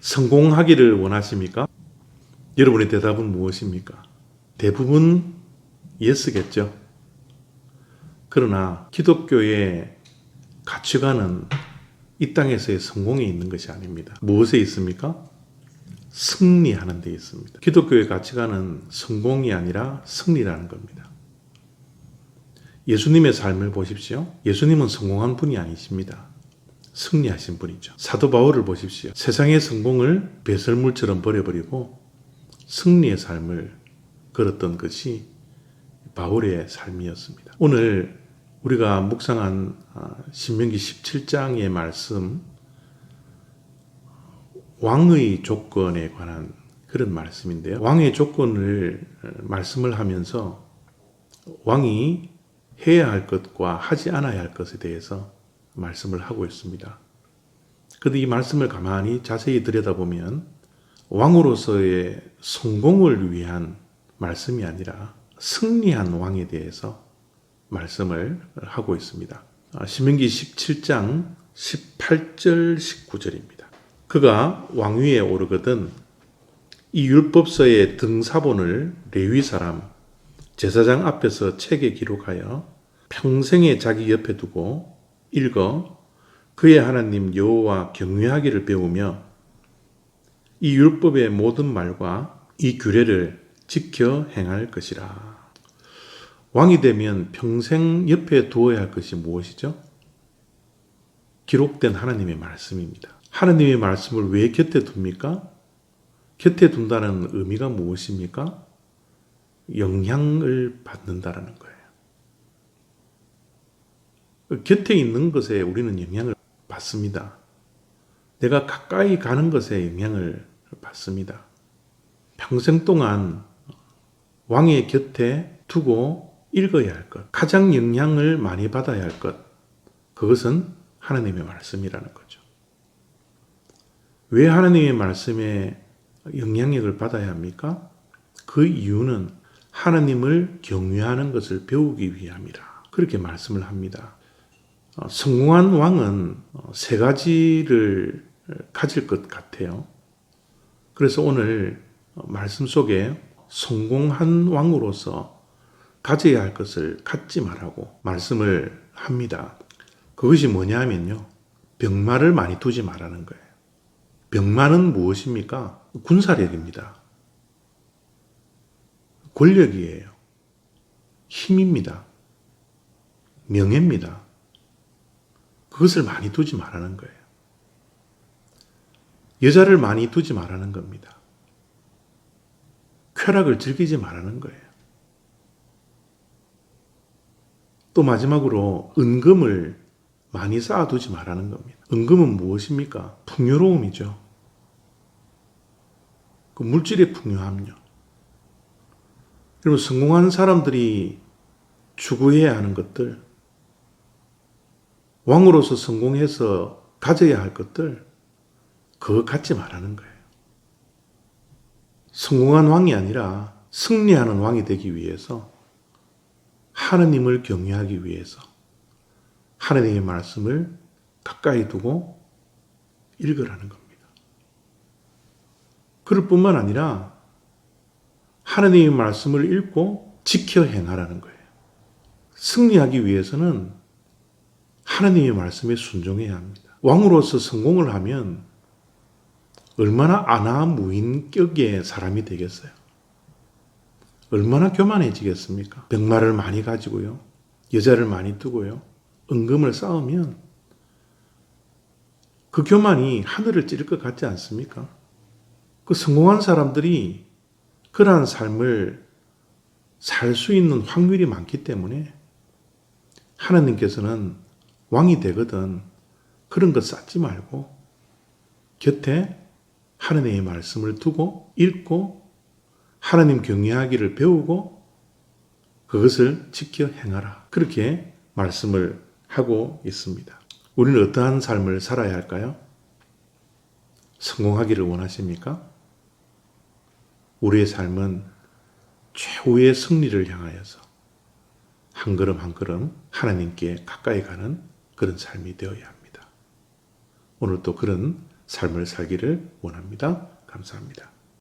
성공하기를 원하십니까? 여러분의 대답은 무엇입니까? 대부분 예스겠죠. 그러나 기독교의 가치관은 이 땅에서의 성공에 있는 것이 아닙니다. 무엇에 있습니까? 승리하는 데 있습니다. 기독교의 가치관은 성공이 아니라 승리라는 겁니다. 예수님의 삶을 보십시오. 예수님은 성공한 분이 아니십니다. 승리하신 분이죠. 사도 바울을 보십시오. 세상의 성공을 배설물처럼 버려버리고 승리의 삶을 걸었던 것이 바울의 삶이었습니다. 오늘 우리가 묵상한 아, 신명기 17장의 말씀 왕의 조건에 관한 그런 말씀인데요. 왕의 조건을 어, 말씀을 하면서 왕이 해야 할 것과 하지 않아야 할 것에 대해서 말씀을 하고 있습니다. 그런데 이 말씀을 가만히 자세히 들여다보면 왕으로서의 성공을 위한 말씀이 아니라 승리한 왕에 대해서 말씀을 하고 있습니다. 아, 신명기 17장 18절 19절입니다. 그가 왕위에 오르거든 이 율법서의 등사본을 레위 사람 제사장 앞에서 책에 기록하여 평생에 자기 옆에 두고 읽어 그의 하나님 여호와 경외하기를 배우며 이 율법의 모든 말과 이 규례를 지켜 행할 것이라. 왕이 되면 평생 옆에 두어야 할 것이 무엇이죠? 기록된 하나님의 말씀입니다. 하나님의 말씀을 왜 곁에 둡니까? 곁에 둔다는 의미가 무엇입니까? 영향을 받는다라는 거예요. 곁에 있는 것에 우리는 영향을 받습니다. 내가 가까이 가는 것에 영향을 받습니다. 평생 동안 왕의 곁에 두고 읽어야 할 것, 가장 영향을 많이 받아야 할 것, 그것은 하나님의 말씀이라는 거죠. 왜 하나님의 말씀에 영향력을 받아야 합니까? 그 이유는 하나님을 경외하는 것을 배우기 위함이라. 그렇게 말씀을 합니다. 어, 성공한 왕은 어, 세 가지를 가질 것 같아요. 그래서 오늘 어, 말씀 속에 성공한 왕으로서 가져야 할 것을 갖지 말라고 말씀을 합니다. 그것이 뭐냐 하면요. 병마를 많이 두지 말라는 거예요. 병마는 무엇입니까? 군사력입니다. 권력이에요. 힘입니다. 명예입니다. 그것을 많이 두지 말라는 거예요. 여자를 많이 두지 말라는 겁니다. 쾌락을 즐기지 말라는 거예요. 또 마지막으로 은금을 많이 쌓아두지 말라는 겁니다. 은금은 무엇입니까? 풍요로움이죠. 그 물질의 풍요함요. 여러분, 성공한 사람들이 추구해야 하는 것들, 왕으로서 성공해서 가져야 할 것들, 그거 갖지 말라는 거예요. 성공한 왕이 아니라 승리하는 왕이 되기 위해서 하느님을 경외하기 위해서 하느님의 말씀을 가까이 두고 읽으라는 겁니다. 그럴 뿐만 아니라 하느님의 말씀을 읽고 지켜 행하라는 거예요. 승리하기 위해서는 하나님의 말씀에 순종해야 합니다. 왕으로서 성공을 하면 얼마나 아나무인격의 사람이 되겠어요? 얼마나 교만해지겠습니까? 병마를 많이 가지고요. 여자를 많이 두고요. 은금을 쌓으면 그 교만이 하늘을 찌를 것 같지 않습니까? 그 성공한 사람들이 그러한 삶을 살 수 있는 확률이 많기 때문에 하나님께서는 왕이 되거든 그런 것 쌓지 말고 곁에 하나님의 말씀을 두고 읽고 하나님 경외하기를 배우고 그것을 지켜 행하라. 그렇게 말씀을 하고 있습니다. 우리는 어떠한 삶을 살아야 할까요? 성공하기를 원하십니까? 우리의 삶은 최후의 승리를 향하여서 한 걸음 한 걸음 하나님께 가까이 가는 그런 삶이 되어야 합니다. 오늘 또 그런 삶을 살기를 원합니다. 감사합니다.